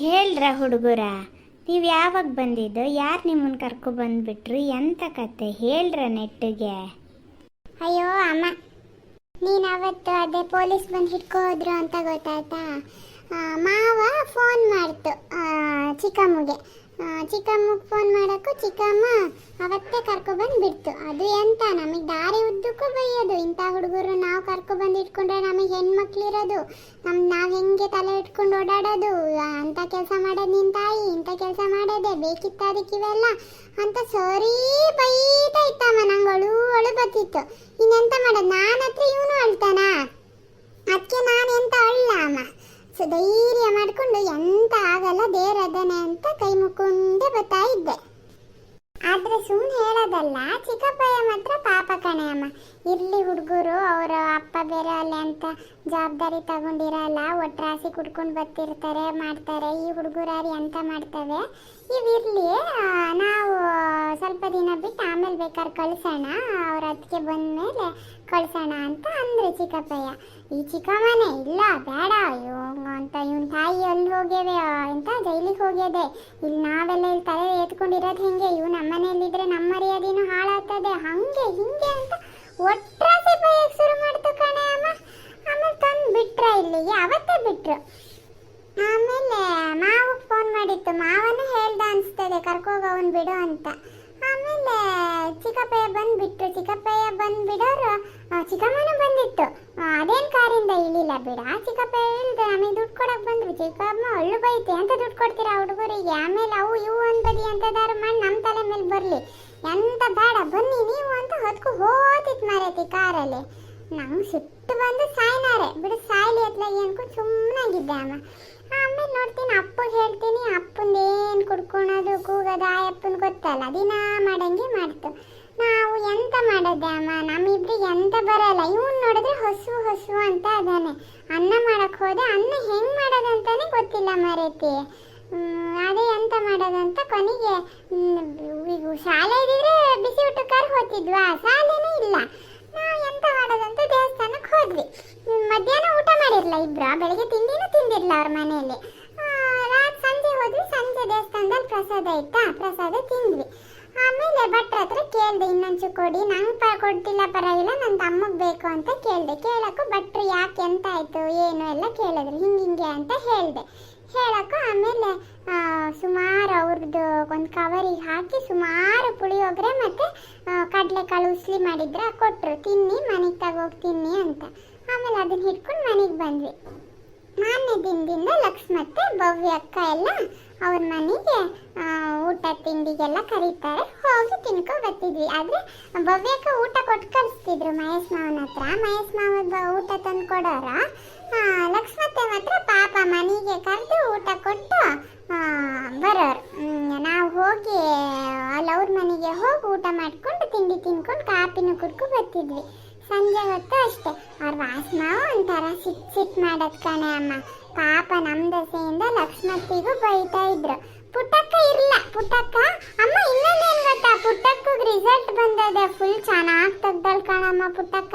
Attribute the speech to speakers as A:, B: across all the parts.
A: ಹೇಳ್ರ ಹುಡುಗರ, ನೀವು ಯಾವಾಗ ಬಂದಿದ್ದು, ಯಾರು ನಿಮ್ಮನ್ನು ಕರ್ಕೊ ಬಂದ್ಬಿಟ್ರು ಎಂತ ಕತೆ ಹೇಳ್ರ ನೆಟ್ಟಿಗೆ.
B: ಅಯ್ಯೋ ಅಮ್ಮ, ನೀನು ಅವತ್ತು ಅದೇ ಪೊಲೀಸ್ ಬಂದು ಹಿಡ್ಕೊ ಹೋದ್ರು ಅಂತ ಗೊತ್ತಾಯ್ತಾ? ಮಾವ ಫೋನ್ ಮಾಡ್ತು ಚಿಕ್ಕಮ್ಮಗೆ. ಚಿಕ್ಕಮ್ಮಗೆ ಫೋನ್ ಮಾಡೋಕ್ಕೂ ಚಿಕ್ಕಮ್ಮ ಅವತ್ತೇ ಕರ್ಕೊಬಂದು ಬಿಡ್ತು ಅದು ಎಂತ, ನಮಗೆ ದಾರಿ ಉದ್ದಕ್ಕೂ ಬೈಯೋದು ಇಂಥ ಹುಡುಗರು ಕರ್ಕೊಬಂದು ಇಟ್ಕೊಂಡ್ರೆ ನಮಗೆ ಹೆಣ್ಮಕ್ಳಿರೋದು. ನಮ್ ನಾವು ಹೆಂಗೆ ತಲೆ ಇಟ್ಕೊಂಡು ಓಡಾಡೋದು? ಅಂತ ಕೆಲಸ ಮಾಡೋದು ನಿನ್ನ ತಾಯಿ, ಇಂಥ ಕೆಲಸ ಮಾಡೋದೆ ಬೇಕಿತ್ತ ಅದಕ್ಕೆ ಇವೆಲ್ಲ? ಅಂತ ಸರಿ ಬೈತಾ ಇತ್ತಮ್ಮ, ನಂಗೆ ಅಳು ಅಳು ಬತ್ತಿತ್ತು ಇನ್ನೆಂತ ಮಾಡೋದು? ನಾನು ಹತ್ರ ಇವನು ಅಳ್ತಾನ? ಅದಕ್ಕೆ ನಾನು ಎಂತ ಅಳ್ಳ ಅಮ್ಮ? ಸೊ, ಧೈರ್ಯ ಮಾಡಿಕೊಂಡು ಎಂತ ಆಗಲ್ಲ ದೇರದನೆ ಅಂತ ಕೈ ಮುಕ್ಕೊಂಡೇ ಬರ್ತಾ ಇದ್ದೆ. ಆದ್ರೆ ಸುಮ್ಮನೆ ಹೇಳೋದಲ್ಲ ಚಿಕ್ಕಪ್ಪಯ್ಯ ಮಾತ್ರ ಪಾಪ ಕಣೆ ಅಮ್ಮ. ಹುಡುಗರು ಅವರ ಅಪ್ಪ ಬೇರೆ ಅಲ್ಲೇ ಅಂತ ಜವಾಬ್ದಾರಿ ತಗೊಂಡಿರಲ್ಲ, ಒಟ್ರಾಸಿ ಕುಡ್ಕೊಂಡು ಬರ್ತಿರ್ತಾರೆ, ಮಾಡ್ತಾರೆ, ಈ ಹುಡುಗರಾರಿ ಅಂತ ಮಾಡ್ತವೆ? ಇವಿರಲಿ ನಾವು ಸ್ವಲ್ಪ ದಿನ ಬಿಟ್ಟು ಆಮೇಲೆ ಬೇಕಾದ್ರೆ ಕಳ್ಸೋಣ, ಅವ್ರ ಅದಕ್ಕೆ ಬಂದಮೇಲೆ ಕಳ್ಸೋಣ ಅಂತ ಅಂದ್ರೆ ಚಿಕ್ಕಪ್ಪಯ್ಯ. ಈ ಚಿಕ್ಕಮ್ಮನೆ, ಇಲ್ಲ, ಬೇಡ, ಅಯ್ಯೋ ಅಂತ ಇವನ್ ತಾಯಿ ಅಲ್ಲಿ ಹೋಗ್ಯವೆ ಅಂತ ಜೈಲಿಗೆ ಹೋಗ್ಯದೆ? ಇಲ್ಲಿ ನಾವೆಲ್ಲ ಇಲ್ಲಿ ತಲೆ ಎತ್ಕೊಂಡಿರೋದು ಹೆಂಗೆ? ಇವು ನಮ್ಮ ಮನೆಯಲ್ಲಿದ್ರೆ ನಮ್ಮ ಮರ್ಯಾದೆನೂ ಹಾಳಾಗ್ತದೆ, ಹಂಗೆ, ಹಿಂಗೆ ಅಂತ ಒಟ್ರಾಸಿ ಶುರು ಮಾಡ್ತು ಕಣೆ ಅಮ್ಮ. ಆಮೇಲೆ ತಂದು ಬಿಟ್ರ ಇಲ್ಲಿಗೆ ಅವತ್ತೇ ಬಿಟ್ರು. ಆಮೇಲೆ ಮಾವು ಫೋನ್ ಮಾಡಿತ್ತು. ಮಾವನು ಹೇಳ್ದ ಅನಿಸ್ತದೆ ಕರ್ಕೋಗ ಅವನು ಬಿಡು ಅಂತ. ಆಮೇಲೆ ಚಿಕ್ಕಪ್ಪಯ್ಯ ಬಂದ್ಬಿಟ್ರು. ಚಿಕ್ಕಪ್ಪಯ್ಯ ಬಂದ್ ಬಿಡೋರು ಆ, ಚಿಕ್ಕಮ್ಮನೂ ಬಂದಿತ್ತು. ಅದೇನ್ ಕಾರಿಂದ ಇಳಿಲ್ಲ ಬಿಡ. ಚಿಕ್ಕಪ್ಪಯ್ಯ ಇಳಿದು ನಮಗೆ ದುಡ್ಡು ಕೊಡಕ್ಕೆ ಬಂದರು. ಚಿಕ್ಕಮ್ಮ ಅಳ್ಳು ಬೈತೆ. ಅಂತ ದುಡ್ಡು ಕೊಡ್ತೀರಾ ಹುಡುಗರಿಗೆ? ಆಮೇಲೆ ಅವು ಇವು ಅನ್ಬದಿ ಅಂತದಾರು ಮಾಡಿ ನಮ್ಮ ತಲೆ ಮೇಲೆ ಬರಲಿ. ಎಂತ ಬೇಡ ಬನ್ನಿ ನೀವು ಅಂತ ಹೊತ್ಕೊ ಹೋತಿತ್ತು ಮಾರೈತಿ ಕಾರಲ್ಲಿ. ನಂಗೆ ಸಿಟ್ಟು ಬಂದು ಸಾಯ್ನಾರೆ. ಬಿಡು, ಸಾಯ್ಲಿ ಅತ್ಲ ಅನ್ಕೊಂಡು ಸುಮ್ಮನಾಗಿದ್ದೆ ಅಮ್ಮ. ಆಮೇಲೆ ನೋಡ್ತೀನಿ ಅಪ್ಪಗೆ ಹೇಳ್ತೀನಿ, ಅಪ್ಪಂದು ಏನು ಕುಡ್ಕೊಳೋದು ಕೂಗೋದು ಆ ಅಪ್ಪನ ಗೊತ್ತಲ್ಲ. ದಿನ ಮಾಡಂಗೆ ಮಾಡ್ತು. ನಾವು ಎಂತ ಮಾಡೋದೆ ಅಮ್ಮ? ನಮ್ಮಿಬ್ರಿಗೆ ಎಂತ ಬರಲ್ಲ. ಇವನ್ ನೋಡಿದ್ರೆ ಹಸು ಹಸು ಅಂತ ಅದಾನೆ. ಅನ್ನ ಮಾಡಕ್ ಹೋದೆ, ಅನ್ನ ಹೆಂಗ್ ಮಾಡೋದಂತಾನೆ ಗೊತ್ತಿಲ್ಲ ಮರೇತಿ ಅದೇ ಎಂತ ಮಾಡೋದಂತ ಕೊನೆಗೆ ಶಾಲೆ ಇದ್ದಿದ್ರೆ ಬಿಸಿ ಊಟಕ್ಕಾರ ಹೋಗ್ತಿದ್ವಾ? ಶಾಲೆನೇ ಇಲ್ಲ. ಮಾಡೋದಂತ ದೇವಸ್ಥಾನಕ್ಕೆ ಹೋದ್ವಿ. ಮಧ್ಯಾಹ್ನ ಊಟ ಮಾಡಿರ್ಲ ಇಬ್ರು ಬೆಳಗ್ಗೆ ತಿಂಡಿನೂ ತಿಂದಿರಲ್ಲ ಅವ್ರ ಮನೆಯಲ್ಲಿ. ರಾತ್ ಸಂಜೆ ಹೋದ್ವಿ, ಸಂಜೆ ದೇವಸ್ಥಾನದಲ್ಲಿ ಪ್ರಸಾದ ಇತ್ತಾ, ಪ್ರಸಾದ ತಿಂದ್ವಿ. ಆಮೇಲೆ ಭಟ್ರ ಹತ್ರ ಕೇಳ್ದೆ, ಇನ್ನೊಂಚು ಕೊಡಿ, ನಂಗೆ ಪ, ಕೊಡ್ತಿಲ್ಲ, ಪರವಾಗಿಲ್ಲ ನನ್ನ ತಮ್ಮಗೆ ಬೇಕು ಅಂತ ಕೇಳ್ದೆ. ಕೇಳಕ್ಕೂ ಭಟ್ರು ಯಾಕೆ ಎಂತ ಆಯ್ತು ಏನು ಎಲ್ಲ ಕೇಳಿದ್ರು ಹಿಂಗಿಂಗೆ ಅಂತ ಹೇಳಿದೆ. ಹೇಳಕ್ಕೂ ಆಮೇಲೆ ಸುಮಾರು ಅವ್ರದ್ದು ಒಂದು ಕವರಿಗೆ ಹಾಕಿ ಸುಮಾರು ಪುಳಿಯೋಗರೆ ಮತ್ತು ಕಡಲೆಕಾಳು ಉಸ್ಲಿ ಮಾಡಿದ್ರೆ ಕೊಟ್ಟರು ತಿನ್ನಿ ಹೋಗ್ತೀನಿ ಅಂತ. ಆಮೇಲೆ ಅದನ್ನ ಹಿಡ್ಕೊಂಡು ಮನೆಗೆ ಬಂದ್ವಿ. ಮಾರನೇ ದಿನದಿಂದ ಲಕ್ಷ್ಮತ್ತೆ, ಭವ್ಯ ಅಕ್ಕ ಎಲ್ಲ ಅವ್ರ ಮನೆಗೆ ಊಟ ತಿಂಡಿಗೆಲ್ಲ ಕರೀತಾರೆ. ಹೋಗಿ ತಿನ್ಕೊ ಬರ್ತಿದ್ವಿ. ಆದ್ರೆ ಭವ್ಯಕ್ಕ ಊಟ ಕೊಟ್ಟು ಕಳಿಸ್ತಿದ್ರು ಮಹೇಶ್ ಮಾವನ ಹತ್ರ. ಮಹೇಶ್ ಮಾವನ ಊಟ ತಂದು ಕೊಡೋರ? ಲಕ್ಷ್ಮತ್ತೆ ಮಾತ್ರ ಪಾಪ ಮನೆಗೆ ಕರೆದು ಊಟ ಕೊಟ್ಟು ಬರೋರು. ನಾವು ಹೋಗಿ, ಅಲ್ಲಿ ಅವ್ರ ಮನೆಗೆ ಹೋಗಿ ಊಟ ಮಾಡ್ಕೊಂಡು ತಿಂಡಿ ತಿನ್ಕೊಂಡು ಕಾಪಿನ ಕುಡ್ಕೊ ಬರ್ತಿದ್ವಿ. ಸಂಜೆ ಹೊತ್ತು ಅಷ್ಟೇ. ಅವ್ರ ವಾಸನ ಒಂಥರ ಸಿಟ್ ಸಿಟ್ ಮಾಡೋದ್ ಕಣೆ ಅಮ್ಮ. ಪಾಪ ನಮ್ ದಸೆಯಿಂದ ಲಕ್ಷ್ಮತ್ತಿಗೂ ಬೈತಾ ಇದ್ರು. ಪುಟ್ಟಕ್ಕ ಇಲ್ಲ. ಪುಟ್ಟಕ್ಕ, ಅಮ್ಮ ಇನ್ನೊಂದೇನ್ ಗೊತ್ತಾ? ಪುಟ್ಟಕ್ಕಗೆ ರಿಸಲ್ಟ್ ಬಂದದೆ ಫುಲ್ ಚೆನ್ನಾಗಿ ತೆಗ್ದಳ್ ಕಣಮ್ಮ ಪುಟ್ಟಕ್ಕ.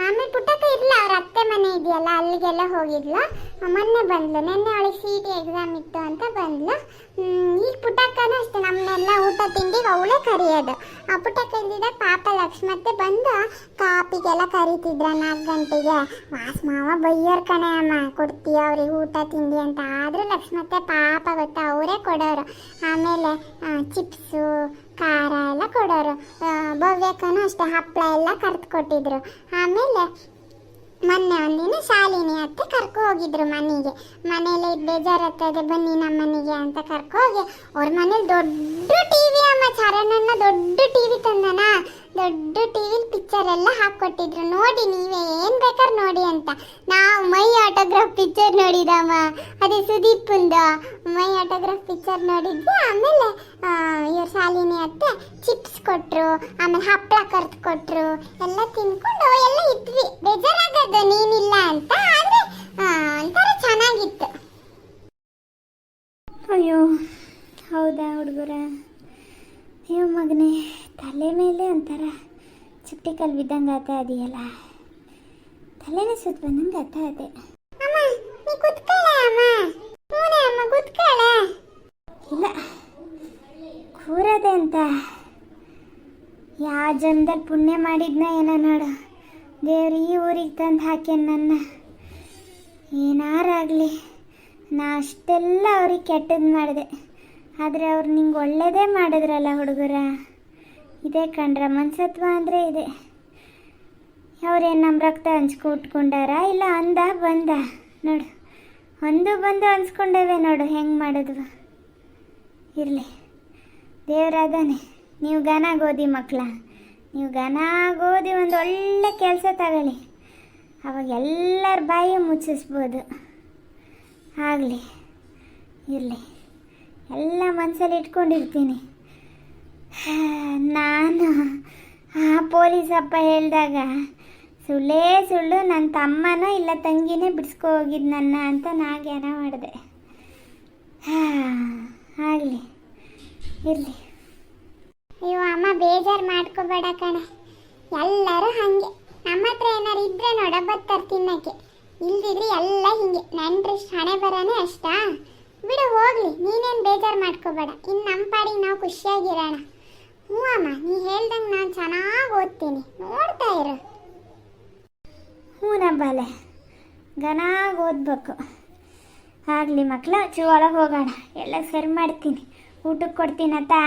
B: ಆಮೇಲೆ ಪುಟ್ಟಕ್ಕ ಇರ್ಲ, ಅವ್ರ ಅತ್ತೆ ಮನೆ ಇದೆಯಲ್ಲ, ಅಲ್ಲಿಗೆಲ್ಲ ಹೋಗಿದ್ಲು. ಮೊನ್ನೆ ಬಂದ್ಲು, ನಿನ್ನೆ ಅವಳಿಗೆ ಸಿ ಟಿ ಎಕ್ಸಾಮ್ ಇತ್ತು ಅಂತ ಬಂದ್ಲು. ಈಗ ಪುಟ್ಟಕ್ಕನೂ ಅಷ್ಟೇ ನಮ್ಮನ್ನೆಲ್ಲ ಊಟ ತಿಂಡಿಗೆ ಅವಳೇ ಕರೆಯೋದು. ಆ, ಪುಟ್ಟಕ್ಕ ಇದ್ದಿದ್ದ ಪಾಪ ಲಕ್ಷ್ಮತ್ತೆ ಬಂದು ಕಾಪಿಗೆಲ್ಲ ಕರಿತಿದ್ರ ನಾಲ್ಕು ಗಂಟೆಗೆ. ವಾಸ್ ಮಾವ ಬೈಯೋರ್ ಕಣೆ ಅಮ್ಮ, ಕೊಡ್ತೀಯ ಅವ್ರಿಗೆ ಊಟ ತಿಂಡಿ ಅಂತ. ಆದ್ರೂ ಲಕ್ಷ್ಮತ್ತೆ ಪಾಪ ಗೊತ್ತಾ, ಅವರೇ ಕೊಡೋರು. ಆಮೇಲೆ ಚಿಪ್ಸು, ಖಾರ ಎಲ್ಲ ಕೊಡೋರು. ಭವ್ಯಕ್ಕನೂ ಅಷ್ಟೇ ಹಪ್ಪಳ ಎಲ್ಲ ಕರೆದು ಕೊಟ್ಟಿದ್ರು. ಆಮೇಲೆ ಮೊನ್ನೆ ಒಂದಿನ ಶಾಲಿನಿ ಅತ್ತೆ ಕರ್ಕೊ ಹೋಗಿದ್ರು ಮನೆಗೆ. ಮನೇಲಿ ಬೇಜಾರತ್ತದೆ ಬನ್ನಿ ನಮ್ಮ ಮನೆಗೆ ಅಂತ ಕರ್ಕೊ ಹೋಗಿ ಅವ್ರ ಮನೇಲಿ ದೊಡ್ಡ ಟಿವಿ ಅಮ್ಮ ಚರಣನ್ನ ದೊಡ್ಡ ಟಿವಿ ತಂದನ. ದೊಡ್ಡ ಟಿವಿಲಿ ಪಿಕ್ಚರ್ ಎಲ್ಲ ಹಾಕ್ಕೊಟ್ಟಿದ್ರು ನೋಡಿ ನೀವೇ ಏನ್ ಬೇಕಾದ್ರೆ ನೋಡಿ ಅಂತ. ನಾವು ಮೈ ಆಟೋಗ್ರಾಫ್ ಪಿಕ್ಚರ್ ನೋಡಿದಮ್ಮ ಅದೇ ಸುದೀಪಂದು ಮೈ ಆಟೋಗ್ರಾಫ್ ಪಿಕ್ಚರ್ ನೋಡಿದ್ವಿ. ಆಮೇಲೆ ಚಿಪ್ಸ್ ಕೊಟ್ರು ಆಮೇಲೆ ಹಪ್ಪಳ ಕರೆದು ಕೊಟ್ರು ಎಲ್ಲ ತಿನ್ಕೊಂಡು ಎಲ್ಲ ಇದ್ವಿ. ಬೇಜಾರಾಗದು ನೀನಿಲ್ಲ ಅಂತ. ಆದ್ರೆ ಒಂಥರ ಚೆನ್ನಾಗಿತ್ತು.
A: ಅಯ್ಯೋ ಹೌದಾ ಹುಡುಗರ? ಅಯ್ಯೋ ಮಗನೇ ತಲೆ ಮೇಲೆ ಒಂಥರ ಚುಟ್ಟಿ ಕಲ್ ಬಿದ್ದಂಗೆ ಆತ ಅದೆಯಲ್ಲ ತಲೆನೇ ಸುತ್ತ ಬಂದಂಗೆ ಆತ ಅದೇ
B: ಅಮ್ಮ ನೀ ಕುತ್ಕೊಳ್ಳ ಅಮ್ಮ ಹ್ಞೂ ಅಮ್ಮ ಕುತ್ಕೊಳ್ಳ
A: ಜನ್ಮದಲ್ಲಿ ಪುಣ್ಯ ಮಾಡಿದ್ನ ಏನೋ ನೋಡು. ದೇವ್ರು ಈ ಊರಿಗೆ ತಂದು ಹಾಕ್ಯಾನ ನನ್ನ. ಏನಾರಾಗಲಿ ನಾ ಅಷ್ಟೆಲ್ಲ ಅವ್ರಿಗೆ ಕೆಟ್ಟದ್ದು ಮಾಡಿದೆ. ಆದರೆ ಅವ್ರು ನಿಂಗೆ ಒಳ್ಳೇದೇ ಮಾಡಿದ್ರಲ್ಲ ಹುಡುಗರ. ಇದೇ ಕಂಡ್ರ ಮನ್ಸತ್ವ ಅಂದರೆ ಇದೆ. ಅವ್ರೇನು ನಮ್ಮ ರಕ್ತ ಹಂಚ್ಕೊಟ್ಕೊಂಡಾರ ಇಲ್ಲ ಅಂದ ಬಂದ. ನೋಡು. ಒಂದು ಬಂದು ಅನ್ಸ್ಕೊಂಡೇವೆ ನೋಡು ಹೆಂಗೆ ಮಾಡಿದ್ವ ಇರಲಿ. ದೇವರಾದಾನೆ ನೀವು ಗಾನ ಗೋದಿ ಮಕ್ಕಳ ನೀವು ಘನ ಗೋಧಿ ಒಂದು ಒಳ್ಳೆ ಕೆಲಸ ತಗೊಳ್ಳಿ. ಅವಾಗ ಎಲ್ಲರ ಬಾಯಿ ಮುಚ್ಚಿಸ್ಬೋದು. ಆಗಲಿ, ಇರಲಿ. ಎಲ್ಲ ಮನಸ್ಸಲ್ಲಿ ಇಟ್ಕೊಂಡಿರ್ತೀನಿ. ನಾನು ಆ ಪೊಲೀಸ್ ಅಪ್ಪ ಹೇಳಿದಾಗ, ಸುಳ್ಳೇ ಸುಳ್ಳು ನನ್ನ ತಮ್ಮನ ಇಲ್ಲ ತಂಗಿನೇ ಬಿಡಿಸ್ಕೊ ಹೋಗಿದ್ದು ನನ್ನ ಅಂತ ನಾ ಜ್ಞಾನ ಮಾಡಿದೆ ಆಗಲಿ, ಇರಲಿ.
B: ಮಾಡ್ಕೋಬೇಡ ಕಣೆ. ಎಲ್ಲರೂ ಹಾಗೆ. ನಮ್ಮ ಹತ್ರ ಏನಾರು ಇದ್ರೆ ನೋಡ ಬರ್ತಾರೆ ತಿನ್ನಕ್ಕೆ. ಇಲ್ದಿದ್ರೆ ಎಲ್ಲ ಹಿಂಗೆ. ನೆಂಟ್ರಷ್ಟು ಹಣೆ ಬರೋನೇ ಅಷ್ಟಾ. ಬಿಡು, ಹೋಗ್ಲಿ. ನೀನೇನು ಬೇಜಾರು ಮಾಡ್ಕೋಬೇಡ. ಇನ್ನು ನಮ್ಮ ಪಾಡಿಗೆ ನಾವು ಖುಷಿಯಾಗಿರೋಣ. ಹ್ಞೂ ಅಮ್ಮ, ನೀ ಹೇಳ್ದಂಗೆ ನಾನು ಚೆನ್ನಾಗಿ ಓದ್ತೀನಿ. ನೋಡ್ತಾ ಇರು.
A: ಹ್ಞೂ ಬಾಲೆ. ಗನಾಗ ಓದ್ಬೇಕು. ಆಗಲಿ ಮಕ್ಕಳ ಚೂ ಒಳಗೆ ಹೋಗೋಣ. ಎಲ್ಲ ಸರಿ ಮಾಡ್ತೀನಿ. ಊಟಕ್ಕೆ ಕೊಡ್ತೀನತ್ತಾ?